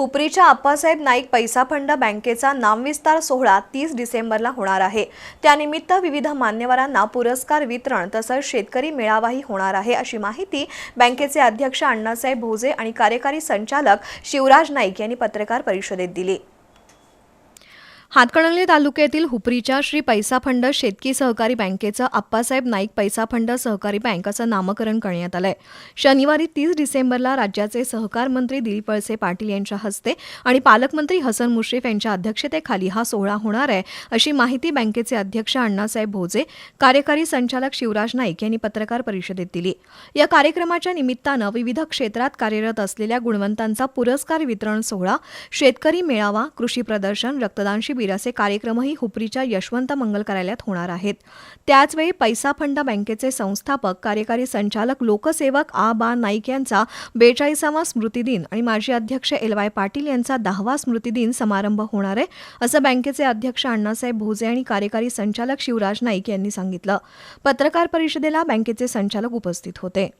हुपरीच्या आप्पासाहेब नाईक पैसा फंड बँकेचा नामविस्तार सोहळा तीस डिसेंबरला होणार आहे. त्यानिमित्त विविध मान्यवरांना पुरस्कार वितरण तसंच शेतकरी मेळावाही होणार आहे अशी माहिती बँकेचे अध्यक्ष अण्णासाहेब भोजे आणि कार्यकारी संचालक शिवराज नाईक यांनी पत्रकार परिषदेत दिली. हातकणंगले तालुक्यातील हुपरीच्या श्री पैसा फंड शेतकी सहकारी बँकेचं आप्पासाहेब नाईक पैसा फंड सहकारी बँक असं नामकरण करण्यात आलंय. शनिवारी तीस डिसेंबरला राज्याचे सहकार मंत्री दिलीप वळसे पाटील यांच्या हस्ते आणि पालकमंत्री हसन मुश्रीफ यांच्या अध्यक्षतेखाली हा सोहळा होणार आहे अशी माहिती बँकेचे अध्यक्ष अण्णासाहेब भोजे कार्यकारी संचालक शिवराज नाईक यांनी पत्रकार परिषदेत दिली. या कार्यक्रमाच्या निमित्तानं विविध क्षेत्रात कार्यरत असलेल्या गुणवंतांचा पुरस्कार वितरण सोहळा शेतकरी मेळावा कृषी प्रदर्शन रक्तदान शिबिर असे कार्यक्रमही हुपरीच्या यशवंत मंगल कार्यालयात होणार आहेत. त्याचवेळी पैसा फंड बँकेचे संस्थापक कार्यकारी संचालक लोकसेवक आ. बा. नाईक यांचा बेचाळीसावा स्मृतिदिन आणि माजी अध्यक्ष एल. वाय. पाटील यांचा दहावा स्मृतिदिन समारंभ होणार आहे असं बँकेचे अध्यक्ष अण्णासाहेब भोजे आणि कार्यकारी संचालक शिवराज नाईक यांनी सांगितलं. पत्रकार परिषदेला बँकेचे संचालक उपस्थित होते.